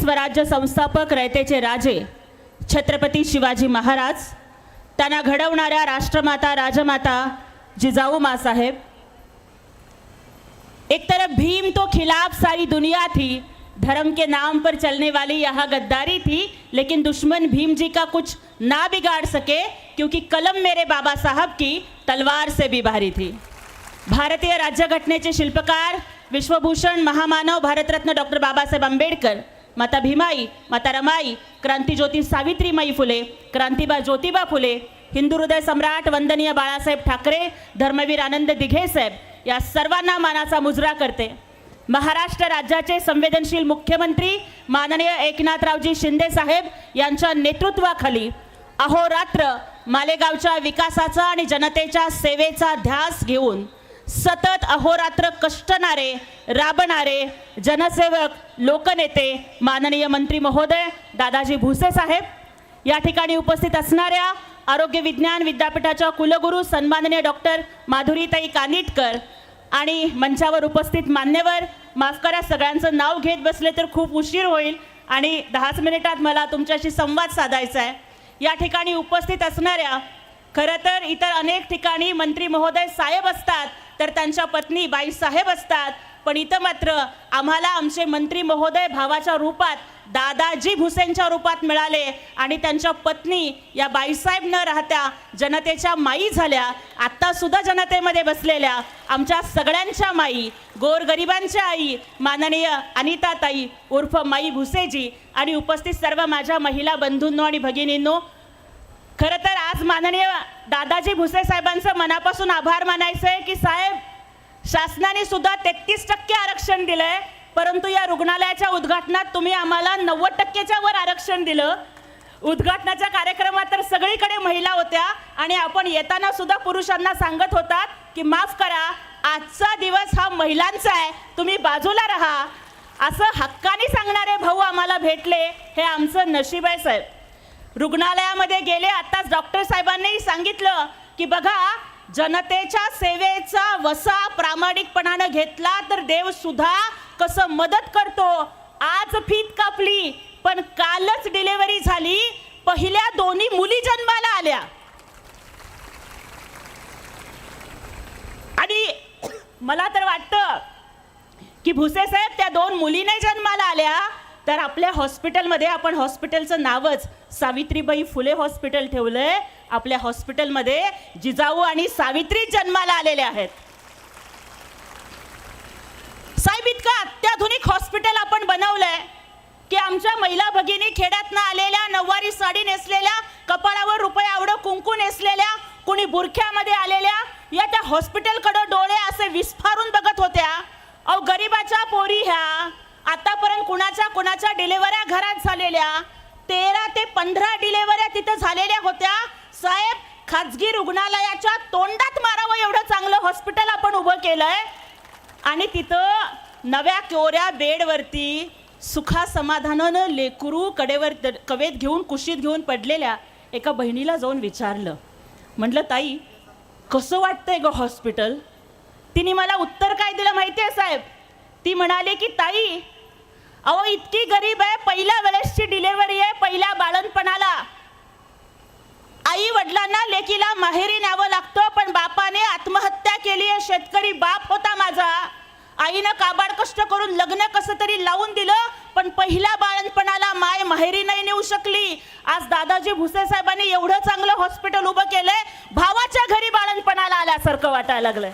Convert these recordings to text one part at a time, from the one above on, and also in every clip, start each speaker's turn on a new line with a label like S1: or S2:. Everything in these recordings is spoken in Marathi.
S1: स्वराज्य संस्थापक रयतेचे राजे छत्रपती शिवाजी महाराज त्यांना घडवणाऱ्या राष्ट्रमाता राजमाता जिजाऊ मासाहेब एक तरफ भीम तो खिलाफ सारी दुनिया थी धर्म के नाम पर चलने वाली यह गद्दारी थी लेकिन दुश्मन भीम जी का कुछ ना बिगाड़ सके क्योंकि कलम मेरे बाबा साहब की तलवार से भी भारी थी। भारतीय राज्यघटनेचे शिल्पकार विश्वभूषण महामानव भारतरत्न डॉक्टर बाबासाहेब आंबेडकर माता भीमाई माता रमाई क्रांतीज्योती सावित्रीमाई फुले क्रांतीबा ज्योतिबा फुले हिंदू हृदय सम्राट वंदनीय बाळासाहेब ठाकरे धर्मवीर आनंद दिघे साहेब या सर्वांना मानाचा मुजरा करते. महाराष्ट्र राज्याचे संवेदनशील मुख्यमंत्री माननीय एकनाथरावजी शिंदे साहेब यांच्या नेतृत्वाखाली अहोरात्र मालेगावच्या विकासाचा आणि जनतेच्या सेवेचा ध्यास घेऊन सतत अहोरात्र कष्टणारे राबणारे जनसेवक लोकनेते माननीय मंत्री महोदय दादाजी भुसे साहेब या ठिकाणी उपस्थित असणाऱ्या आरोग्य विज्ञान विद्यापीठाच्या कुलगुरू सन्माननीय डॉक्टर माधुरीताई कानिटकर आणि मंचावर उपस्थित मान्यवर माफ करा सगळ्यांचं नाव घेत बसले तर खूप उशीर होईल आणि दहाच मिनिटात मला तुमच्याशी संवाद साधायचा आहे. या ठिकाणी उपस्थित असणाऱ्या खरं तर इतर अनेक ठिकाणी मंत्री महोदय साहेब असतात तर त्यांच्या पत्नी बाईसाहेब असतात. पण इथं मात्र आम्हाला आमचे मंत्री महोदय भावाच्या रूपात दादाजी भुसेंच्या रूपात मिळाले आणि त्यांच्या पत्नी या बाईसाहेब न राहत्या जनतेच्या माई झाल्या. आत्तासुद्धा जनतेमध्ये बसलेल्या आमच्या सगळ्यांच्या माई गोरगरिबांच्या आई माननीय अनिताताई उर्फ माई भुसेजी आणि उपस्थित सर्व माझ्या महिला बंधूंनो आणि भगिनींनो खरं तर आज माननीय दादाजी भुसे साहेबांचं मनापासून आभार मानायचं आहे की साहेब शासनाने सुद्धा तेहतीस टक्के आरक्षण दिलंय परंतु या रुग्णालयाच्या उद्घाटनात तुम्ही आम्हाला नव्वद टक्केच्या वर आरक्षण दिलं. उद्घाटनाच्या कार्यक्रमात तर सगळीकडे महिला होत्या आणि आपण येताना सुद्धा पुरुषांना सांगत होतात की माफ करा आजचा दिवस हा महिलांचा आहे तुम्ही बाजूला राहा. असं हक्काने सांगणारे भाऊ आम्हाला भेटले हे आमचं नशीब आहे साहेब. रुग्णालयामध्ये गेले आत्ताच डॉक्टर साहेबांनी सांगितलं की बघा जनतेच्या सेवेचा वसा प्रामाणिकपणानं घेतला तर देव सुद्धा कसं मदत करतो. आज फीत कापली पण कालच डिलेवरी झाली. पहिल्या दोन्ही मुली जन्माला आल्या. आणि मला तर वाटतं की भुसे साहेब त्या दोन मुलीने जन्माला आल्या. तर आपल्या हॉस्पिटलमध्ये आपण हॉस्पिटलचं नावच सावित्रीबाई फुले हॉस्पिटल ठेवलंय. आपल्या हॉस्पिटलमध्ये जिजाऊ आणि सावित्री जन्माला आलेले आहेत. साहेब इतकं अत्याधुनिक हॉस्पिटल आपण बनवलंय की आमच्या महिला भगिनी खेड्यातनं आलेल्या नऊवारी साडी नेसलेल्या कपाळावर रुपये आवडं कुंकू नेसलेल्या कुणी बुरख्यामध्ये आलेल्या या त्या हॉस्पिटलकडं डोळे असे विस्फारून बघत होत्या. अहो गरिबाच्या पोरी ह्या. आतापर्यंत कुणाच्या कुणाच्या डिलेवऱ्या घरात झालेल्या तेरा ते पंधरा डिलेवऱ्या तिथं झालेल्या होत्या. साहेब खाजगी रुग्णालयाच्या तोंडात मारावं एवढं चांगलं हॉस्पिटल आपण उभं केलंय. आणि तिथं नव्या कोऱ्या बेडवरती सुखा समाधानानं लेकरू कडेवर कवेत घेऊन कुशीत घेऊन पडलेल्या एका बहिणीला जाऊन विचारलं. म्हटलं ताई कसं वाटतंय ग हॉस्पिटल तिने मला उत्तर काय दिलं माहिती आहे साहेब? ती म्हणाली की ताई अहो इतकी गरीब आहे पहिल्या वेळेसची डिलेवरी आहे पहिल्या बाळणपणाला आई वडिलांना लेकीला माहेरी न्यावं लागतं पण बापाने आत्महत्या केली आहे शेतकरी बाप होता माझा. आईनं काबाड कष्ट करून लग्न कसं तरी लावून दिलं पण पहिल्या बाळणपणाला माय माहेरी नाही नेऊ शकली. आज दादाजी भुसे साहेबांनी एवढं चांगलं हॉस्पिटल उभं केलंय भावाच्या घरी बाळणपणाला आल्यासारखं वाटायला लागलंय.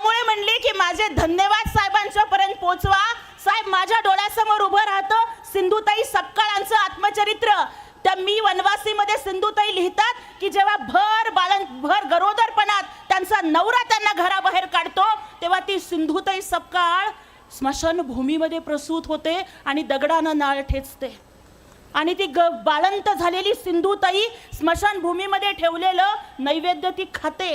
S1: त्यामुळे म्हणले की माझे धन्यवाद साहेबांच्या पर्यंत पोहोचवा साहेब माझ्या डोळ्यासमोर उभं राहतं सिंधुताई सपकाळांचं आत्मचरित्र. त्या मी वनवासीमध्ये सिंधुताई लिहितात की जेव्हा भर बालन भर गरोदरपणात त्यांचा नवरा त्यांना घराबाहेर काढतो तेव्हा ती सिंधुताई सपकाळ स्मशानभूमीमध्ये प्रसूत होते आणि दगडानं नाळ ठेचते. आणि ती ग बाळंत झालेली सिंधुताई स्मशानभूमीमध्ये ठेवलेलं नैवेद्य ती खाते.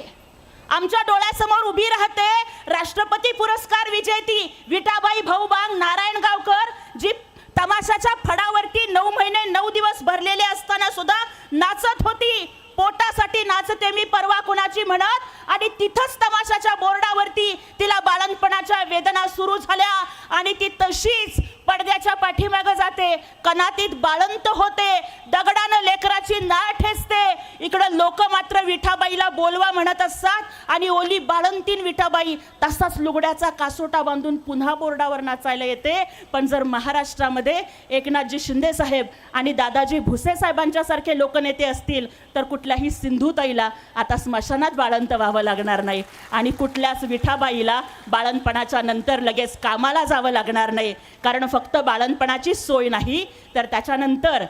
S1: आमच्या डोळ्यासमोर उभी राहते राष्ट्रपती पुरस्कार विजेती विटाबाई भाऊबांग नारायण गावकर जी तमाशाच्या फडावरती नऊ महिने नऊ दिवस भरलेले असताना सुद्धा नाचत होती. पोटासाठी नाचते मी परवा कुणाची म्हणत? आणि तिथंच तमाशाच्या बोर्डावरती तिला बाळंतपणाच्या वेदना सुरू झाल्या. आणि ती तशीच पडद्याच्या पाठीमागं जाते. कनातीत बाळंत होते. दगडानं लेकराची नाळ ठेचते. इकडं लोक मात्र विठाबाईला बोलवा म्हणत असतात आणि ओली बाळंतीन विठाबाई तसाच लुगड्याचा कासोटा बांधून पुन्हा बोर्डावर नाचायला येते. पण जर महाराष्ट्रामध्ये एकनाथजी शिंदे साहेब आणि दादाजी भुसे साहेबांच्या सारखे लोकनेते असतील तर कुठल्याही सिंधुताईला आता स्मशानात बाळंत व्हावं लागणार नाही. आणि कुठल्याच विठाबाईला बाळंतपणाच्या नंतर लगेच कामाला जावं लागणार नाही. कारण फक्त बाळणपणाची सोय नाही तर त्याच्यानंतर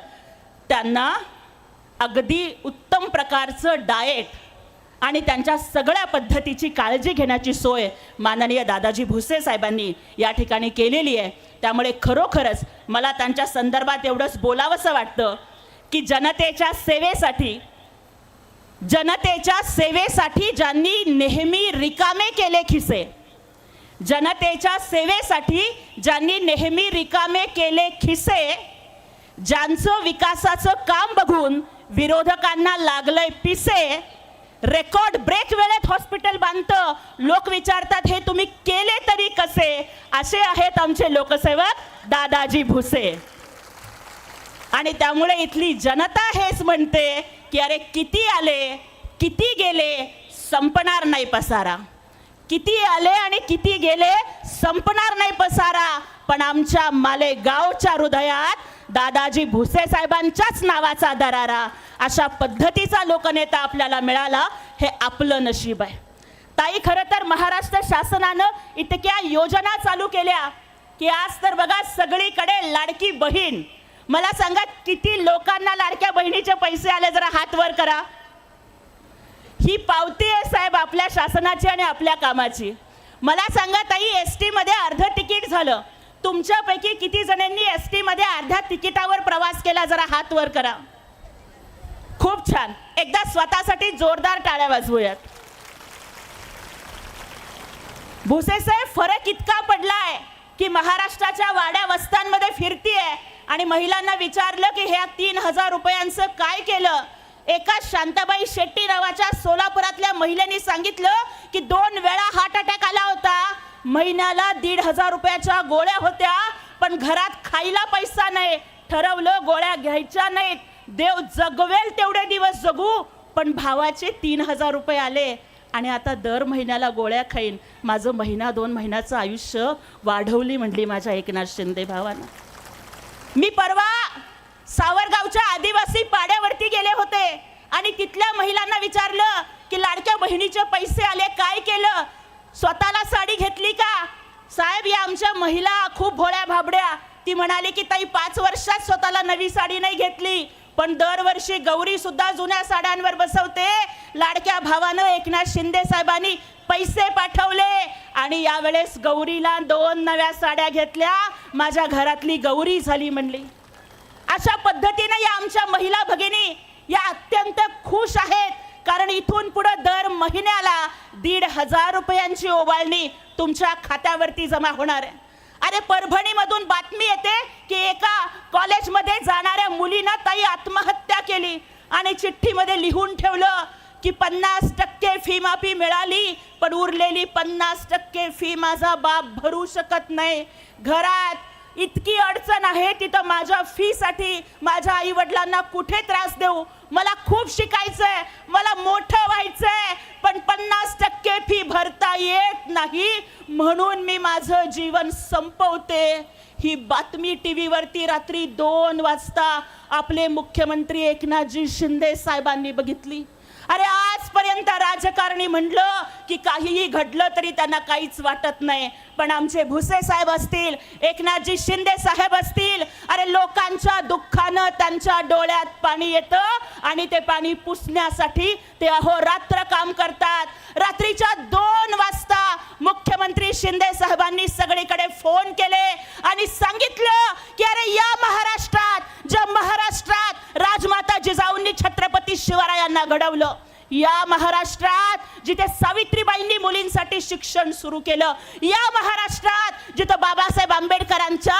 S1: त्यांना अगदी उत्तम प्रकारचं डाएट आणि त्यांच्या सगळ्या पद्धतीची काळजी घेण्याची सोय माननीय दादाजी भुसे साहेबांनी या ठिकाणी केलेली आहे. त्यामुळे खरोखरच मला त्यांच्या संदर्भात एवढंच बोलावंसं वाटतं की जनतेच्या सेवेसाठी जनतेच्या सेवेसाठी ज्यांनी नेहमी रिकामे केले खिसे जनतेच्या सेवेसाठी ज्यांनी नेहमी रिकामे केले खिसे ज्यांचं विकासाचं काम बघून विरोधकांना लागलंय पिसे रेकॉर्ड ब्रेक वेळेत हॉस्पिटल बांधतं. लोक विचारतात हे तुम्ही केले तरी कसे? असे आहेत आमचे लोकसेवक दादाजी भुसे. आणि त्यामुळे इथली जनता हेच म्हणते की अरे किती आले किती गेले संपणार नाही पसारा. किती आले आणि किती गेले संपणार नाही पसारा. पण आमच्या मालेगावच्या हृदयात दादाजी भुसे साहेबांच्याच नावाचा दरारा. अशा पद्धतीचा लोकनेता आपल्याला मिळाला हे आपलं नशीब आहे. ताई खरं तर महाराष्ट्र शासनानं इतक्या योजना चालू केल्या की आज तर बघा सगळीकडे लाडकी बहीण. मला सांगा किती लोकांना लाडक्या बहिणीचे पैसे आले? जरा हात वर करा. ही पावती आहे साहेब आपल्या शासनाची आणि आपल्या कामाची. मला सांगा ताई एस टीमध्ये अर्धं तिकीट झालं. तुमच्यापैकी किती जणांनी एस टीमध्ये अर्ध्या तिकिटावर प्रवास केला? जरा हात वर करा. खूप छान. एकदा स्वतःसाठी जोरदार टाळ्या वाजवूयात. भुसे साहेब फरक इतका पडलाय की महाराष्ट्राच्या वाड्या वस्त्यांमध्ये फिरतीये आणि महिलांना विचारलं की ह्या तीन हजार रुपयांचं काय केलं? एका शांताबाई शेट्टी नावाच्या सोलापुरातल्या महिलेने सांगितलं की दोन वेळा हार्ट अटॅक आला होता. महिन्याला दीड हजार रुपयाच्या गोळ्या होत्या पण घरात खायला पैसा नाही. ठरवलं गोळ्या घ्यायच्या नाहीत. देव जगवेल तेवढे दिवस जगू पण भावाचे तीन हजार रुपये आले. आणि आता दर महिन्याला गोळ्या खाईन. माझं महिना दोन महिन्याचं आयुष्य वाढवली म्हणली माझ्या एकनाथ शिंदे भावानं. मी परवा सावरगावच्या आदिवासी पाड्यावरती गेले होते. आणि तिथल्या महिलांना विचारलं की लाडक्या बहिणीचे पैसे आले काय केलं? स्वतःला साडी घेतली का? साहेब या आमच्या महिला खूप भोळ्या भाबड्या. ती म्हणाली की ताई पाच वर्षात स्वतःला नवी साडी नाही घेतली. पण दरवर्षी गौरी सुद्धा जुन्या साड्यांवर बसवते. लाडक्या भावानं एकनाथ शिंदे साहेबांनी पैसे पाठवले. आणि यावेळेस गौरीला दोन नव्या साड्या घेतल्या. माझ्या घरातली गौरी झाली म्हणली. अशा पद्धतीने या आमच्या महिला भगिनी या अत्यंत खुश आहेत. कारण इथून पुढे दर महिन्याला दीड हजार रुपयांची ओवाळणी तुमच्या खात्यावरती जमा होणार आहे. अरे परभणीमधून बातमी येते की एका कॉलेजमध्ये जाणाऱ्या मुलीनं ताई आत्महत्या केली आणि चिठ्ठीमध्ये लिहून ठेवलं की पन्नास टक्के फी माफी मिळाली पण उरलेली पन्नास टक्के फी माझा बाप भरू शकत नाही. घरात इतकी अडचण आहे तिथं माझ्या फीसाठी माझ्या आई वडिलांना कुठे त्रास देऊ? मला खूप शिकायचंय मला मोठं व्हायचंय पण पन्नास टक्के फी भरता येत नाही. म्हणून मी माझं जीवन संपवते. ही बातमी टी व्हीवरती रात्री दोन वाजता आपले मुख्यमंत्री एकनाथजी शिंदे साहेबांनी बघितली. अरे आजपर्यंत राजकारणी म्हणलं की काहीही घडलं तरी त्यांना काहीच वाटत नाही. पण आमचे भुसे साहेब असतील एकनाथजी शिंदे साहेब असतील लोकांच्या दुःखानं त्यांच्या डोळ्यात पाणी येतं आणि ते पाणी पुसण्यासाठी ते अहोरात्र काम करतात. रात्रीच्या दोन वाजता मुख्यमंत्री शिंदे साहेबांनी सगळीकडे फोन केले आणि सांगितलं की अरे या महाराष्ट्रात ज्या महाराष्ट्रात राजमाता जिजाऊंनी छत्रपती शिवरायांना घडवलं या महाराष्ट्रात जिथे सावित्रीबाईंनी मुलींसाठी शिक्षण सुरू केलं या महाराष्ट्रात जिथं बाबासाहेब आंबेडकरांच्या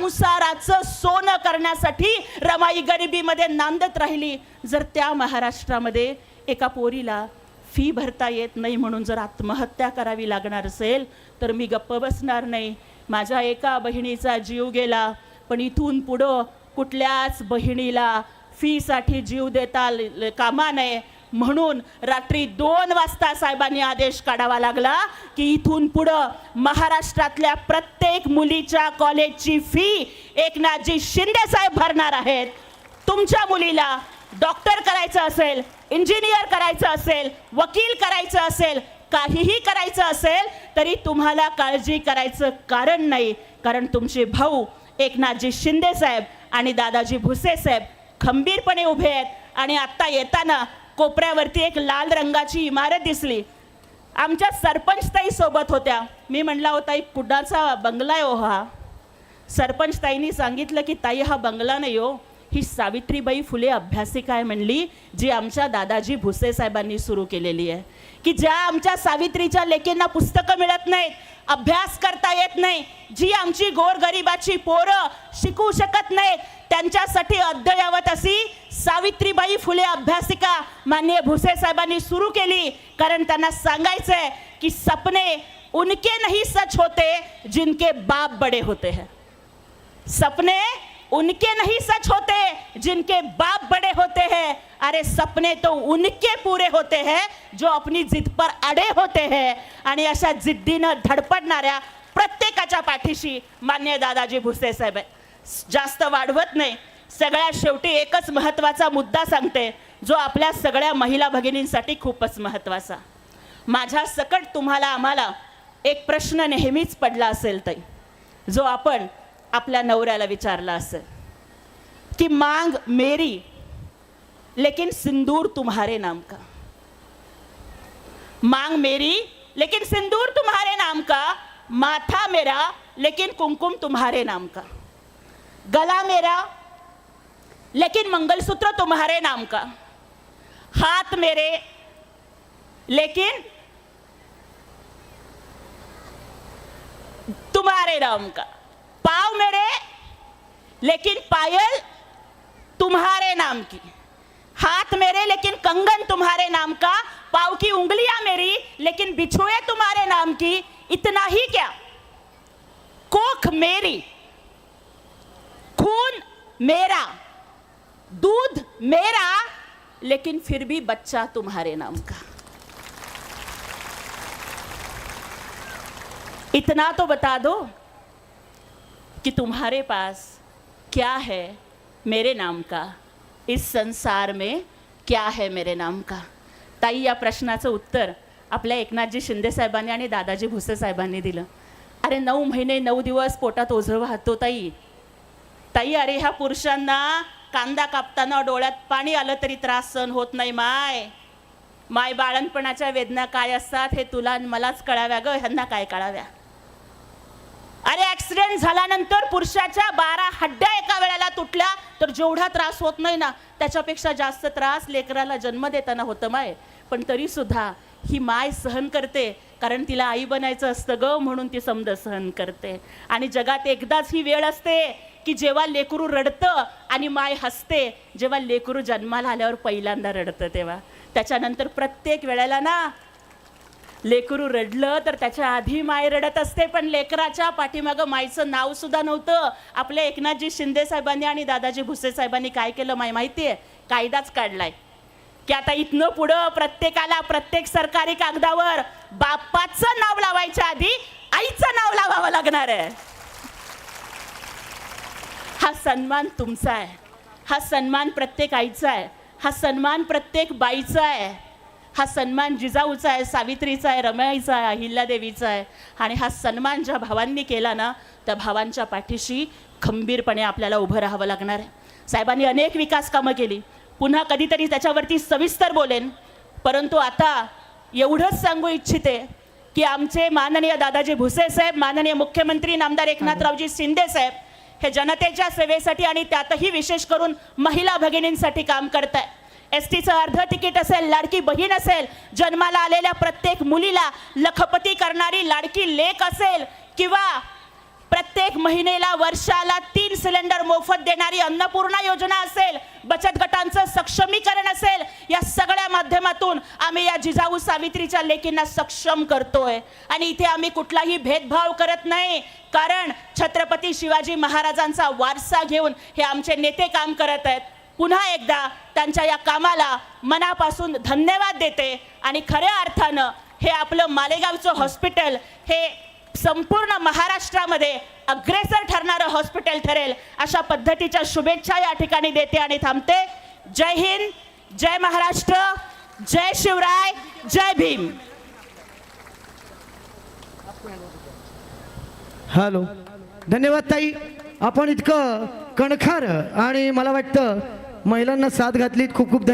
S1: संसाराचं सोनं करण्यासाठी रमाई गरिबीमध्ये नांदत राहिली. जर त्या महाराष्ट्रामध्ये एका पोरीला फी भरता येत नाही म्हणून जर आत्महत्या करावी लागणार असेल तर मी गप्प बसणार नाही. माझ्या एका बहिणीचा जीव गेला पण इथून पुढं कुठल्याच बहिणीला फीसाठी जीव देता ल- कामा नये. म्हणून रात्री दोन वाजता साहेबांनी आदेश काढावा लागला की इथून पुढं महाराष्ट्रातल्या प्रत्येक मुलीच्या कॉलेजची फी एकनाथजी शिंदे साहेब भरणार आहेत. तुमच्या मुलीला डॉक्टर करायचं असेल इंजिनियर करायचं असेल वकील करायचं असेल काहीही करायचं असेल तरी तुम्हाला काळजी करायचं कारण नाही. कारण तुमचे भाऊ एकनाथजी शिंदे साहेब आणि दादाजी भुसे साहेब खंबीरपणे उभे आहेत आणि आत्ता येताना कोपऱ्यावरती एक लाल रंगाची इमारत दिसली. आमच्या सरपंचताई सोबत होत्या. मी म्हणला होता एक कुडाचा बंगला आहे हो हा. सरपंच ताईंनी सांगितलं की ताई हा बंगला नाही हो. ही सावित्रीबाई फुले अभ्यासिका आहे म्हणली? जी आमच्या दादाजी भुसे साहेबांनी सुरू केलेली आहे. की ज्या आमच्या सावित्रीच्या लेकींना पुस्तकं मिळत नाहीत अभ्यास करता येत नाही जी आमची गोरगरिबाची पोरं शिकू शकत नाहीत त्यांच्यासाठी अद्ययावत अशी सावित्रीबाई फुले अभ्यासिका माननीय भुसे साहेबांनी सुरू केली. कारण त्यांना सांगायचंय की सपने उनके नहीं सच होते जिनके बाप बड़े होते हैं. सपने उनके नहीं सच होते जिनके बाप बड़े होते हैं। अरे सपने तो उनके पूरे होते हैं जो अपनी जिद पर अडे होते हैं। आणि अशा जिद्दीनं धडपडणाऱ्या प्रत्येकाच्या पाठीशी मान्य दादाजी भुसे साहेब जास्त वाढवत नाही. सगळ्या शेवटी एकच महत्त्वाचा मुद्दा सांगते जो आपल्या सगळ्या महिला भगिनींसाठी खूपच महत्त्वाचा. माझ्या सकट तुम्हाला आम्हाला एक प्रश्न नेहमीच पडला असेल तरी जो आपण आपल्या नवऱ्याला विचारला असेल की मांग मेरी लेकिन सिंदूर तुम्हारे नाम का? मांग मेरी लेकिन सिंदूर तुम्हारे नाम का? माथा मेरा लेकिन कुमकुम तुम्हारे नाम का? गला मेरा लेकिन मंगलसूत्र तुम्हारे नाम का? हाथ मेरे लेकिन तुम्हारे नाम का? लेकिन पायल तुम्हारे नाम की। हाथ मेरे, लेकिन कंगन तुम्हारे नाम का। पाव की उंगलियाँ मेरी, लेकिन बिछुए तुम्हारे नाम की। इतना ही क्या? कोख मेरी, खून मेरा, दूध मेरा, लेकिन फिर भी बच्चा तुम्हारे नाम का। इतना तो बता दो कि तुम्हारे पास क्या है मेरे नाम का? इस संसार में क्या है मेरे नाम का? ताई या प्रश्नाचं उत्तर आपल्या एकनाथजी शिंदे साहेबांनी आणि दादाजी भुसे साहेबांनी दिलं. अरे नऊ महिने नऊ दिवस पोटात ओझळ वाहतो ताई. ताई अरे ह्या पुरुषांना कांदा कापताना डोळ्यात पाणी आलं तरी त्रास सहन होत नाही माय. माय बाळणपणाच्या वेदना काय असतात हे तुला मलाच कळाव्या ग ह्यांना काय कळाव्या? ॲक्सिडेंट झाल्यानंतर पुरुषाच्या बारा हड्ड्या एका वेळेला तुटल्या तर जेवढा त्रास होत नाही ना त्याच्यापेक्षा जास्त त्रास लेकराला जन्म देताना होतं माय. पण तरीसुद्धा ही माय सहन करते कारण तिला आई बनायचं असतं ग म्हणून ती समज सहन करते. आणि जगात एकदाच ही वेळ असते की जेव्हा लेकरू रडतं आणि माय हसते जेव्हा लेकरू जन्माला आल्यावर पहिल्यांदा रडतं तेव्हा. त्याच्यानंतर प्रत्येक वेळेला ना लेकरू रडलं तर त्याच्या आधी माय रडत असते पण लेकराच्या पाठीमागं माईचं नाव सुद्धा नव्हतं. आपल्या एकनाथजी शिंदे साहेबांनी आणि दादाजी भुसे साहेबांनी काय केलं माय माहिती आहे कायदाच काढलाय. की आता इथनं पुढं प्रत्येकाला प्रत्येक सरकारी कागदावर बाप्पाचं नाव लावायच्या आधी आईचं नाव लावावं लागणार आहे. हा सन्मान तुमचा आहे. हा सन्मान प्रत्येक आईचा आहे. हा सन्मान प्रत्येक बाईचा आहे. हा सन्मान जिजाऊचा आहे सावित्रीचा आहे रमाईचा आहे अहिल्यादेवीचा आहे. आणि हा सन्मान ज्या भावांनी केला ना त्या भावांच्या पाठीशी खंबीरपणे आपल्याला उभं राहावं लागणार आहे. साहेबांनी अनेक विकास कामं केली. पुन्हा कधीतरी त्याच्यावरती सविस्तर बोलेन. परंतु आता एवढंच सांगू इच्छिते की आमचे माननीय दादाजी भुसे साहेब माननीय मुख्यमंत्री नामदार एकनाथरावजी शिंदे साहेब हे जनतेच्या सेवेसाठी आणि त्यातही विशेष करून महिला भगिनींसाठी काम करत आहे एस टीचं अर्ध तिकीट असेल लाडकी बहीण असेल जन्माला आलेल्या प्रत्येक मुलीला लखपती करणारी लाडकी लेख असेल किंवा प्रत्येक महिनेला वर्षाला तीन सिलेंडर मोफत देणारी अन्नपूर्णा योजना असेल बचत गटांचं सक्षमीकरण असेल या सगळ्या माध्यमातून आम्ही या जिजाऊ सावित्रीच्या लेकींना सक्षम करतोय. आणि इथे आम्ही कुठलाही भेदभाव करत नाही कारण छत्रपती शिवाजी महाराजांचा वारसा घेऊन हे आमचे नेते काम करत आहेत. पुन्हा एकदा त्यांच्या या कामाला मनापासून धन्यवाद देते. आणि खऱ्या अर्थानं हे आपलं मालेगावचं हॉस्पिटल हे संपूर्ण महाराष्ट्रामध्ये अग्रेसर ठरणारं हॉस्पिटल ठरेल अशा पद्धतीच्या शुभेच्छा या ठिकाणी देते आणि थांबते. जय हिंद जय महाराष्ट्र जय शिवराय जय भीम.
S2: हॅलो. धन्यवाद ताई. आपण इतकं कणखार आणि मला वाटतं महिलांना साथ घातलीत. खूप खूप धन्यवाद.